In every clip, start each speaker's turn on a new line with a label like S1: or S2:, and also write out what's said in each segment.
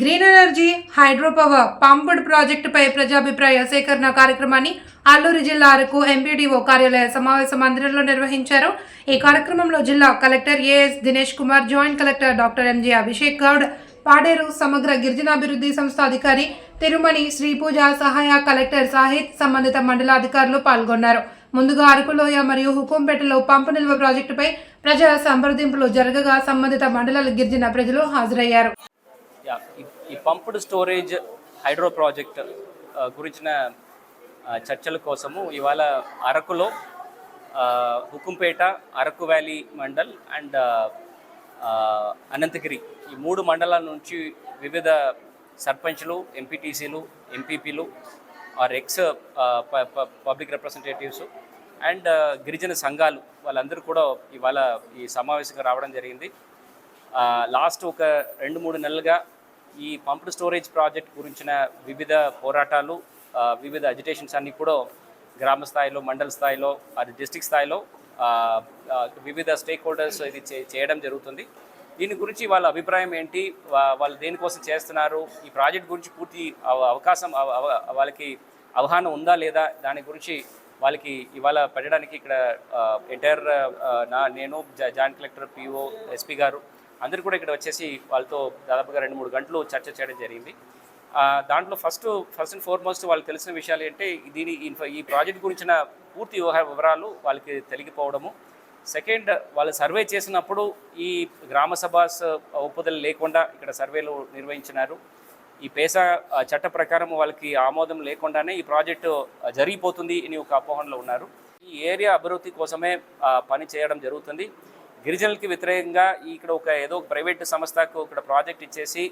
S1: Green energy hydro power pumped ప్రాజెక్టుపై ప్రజాభిప్రాయ సేకరణ కార్యక్రమాన్ని అల్లూరు జిల్లా అరకు ఎంపీడీఓ కార్యాలయ సమావేశ మందిరంలో నిర్వహించారు. ఈ కార్యక్రమంలో జిల్లా collector A S Dinesh Kumar joint collector doctor M J Abhishek Goud Paderu సమగ్ర గిరిజనాభివృద్ధి సంస్థ అధికారి తిరుమణి శ్రీపూజ సహాయ కలెక్టర్ సాహిత్ సంబంధిత మండలాధికారులు పాల్గొన్నారు. ముందుగా అరకులోయ మరియు హుకుంపేటలో పంపు నిల్వ ప్రాజెక్టుపై ప్రజా సంప్రదింపులు జరగగా సంబంధిత మండలాల గిరిజన ప్రజలు హాజరయ్యారు.
S2: ఈ- పంప్డ్ స్టోరేజ్ హైడ్రో ప్రాజెక్ట్ గురించిన చర్చల కోసము ఇవాళ అరకులో హుకుంపేట అరకు వ్యాలీ మండల్ అండ్ అనంతగిరి ఈ మూడు మండలాల నుంచి వివిధ సర్పంచ్లు ఎంపీటీసీలు ఎంపీపీలు or ex public representatives and గిరిజన సంఘాలు వాళ్ళందరూ కూడా ఇవాళ ఈ సమావేశంగా రావడం జరిగింది. లాస్ట్ ఒక రెండు మూడు నెలలుగా ఈ పంప్డ్ స్టోరేజ్ ప్రాజెక్ట్ గురించిన వివిధ పోరాటాలు వివిధ అజిటేషన్స్ అన్నీ కూడా గ్రామ స్థాయిలో మండల స్థాయిలో అది డిస్టిక్ స్థాయిలో వివిధ స్టేక్ హోల్డర్స్ ఇది చేయడం జరుగుతుంది. దీని గురించి వాళ్ళ అభిప్రాయం ఏంటి? వా- వాళ్ళు దేనికోసం చేస్తున్నారు? ఈ ప్రాజెక్ట్ గురించి పూర్తి అవకాశం అవ- వాళ్ళకి అవగాహన ఉందా లేదా? దాని గురించి వాళ్ళకి ఇవాళ పెట్టడానికి ఇక్కడ ఎంటైర్ నా నేను జా- జాయింట్ కలెక్టర్ పిఓ ఎస్పీ గారు అందరూ కూడా ఇక్కడ వచ్చేసి వాళ్ళతో దాదాపుగా రెండు మూడు గంటలు చర్చ చేయడం జరిగింది. దాంట్లో ఫస్ట్ ఫస్ట్ అండ్ ఫార్మోస్ట్ వాళ్ళకి తెలిసిన విషయాలు ఏంటంటే దీని ఈ ప్రాజెక్ట్ గురించిన పూర్తి వివరాలు వాళ్ళకి తెలిగిపోవడము సెకండ్ వాళ్ళు సర్వే చేసినప్పుడు ఈ గ్రామ సభాస్ ఒప్పుదలు లేకుండా ఇక్కడ సర్వేలు నిర్వహించినారు. ఈ పేసా చట్ట ప్రకారం వాళ్ళకి ఆమోదం లేకుండానే ఈ ప్రాజెక్టు జరిగిపోతుంది అని ఒక అపోహనలో ఉన్నారు. ఈ ఏరియా అభివృద్ధి కోసమే పని చేయడం జరుగుతుంది. గిరిజనులకి వ్యతిరేకంగా ఇక్కడ ఒక ఏదో ఒక ప్రైవేట్ సంస్థకు ఇక్కడ ప్రాజెక్ట్ ఇచ్చేసి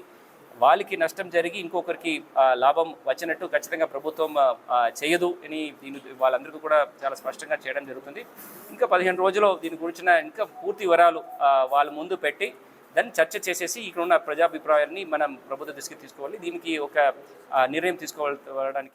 S2: వాళ్ళకి నష్టం జరిగి ఇంకొకరికి లాభం వచ్చినట్టు ఖచ్చితంగా ప్రభుత్వం చేయదు అని దీని వాళ్ళందరికీ కూడా చాలా స్పష్టంగా చేయడం జరుగుతుంది. ఇంకా పదిహేను రోజుల్లో దీని గురించిన ఇంకా పూర్తి వివరాలు వాళ్ళ ముందు పెట్టి దాన్ని చర్చ చేసేసి ఇక్కడ ఉన్న ప్రజాభిప్రాయాన్ని మనం ప్రభుత్వ దృష్టికి తీసుకోవాలి. దీనికి ఒక నిర్ణయం తీసుకోవడానికి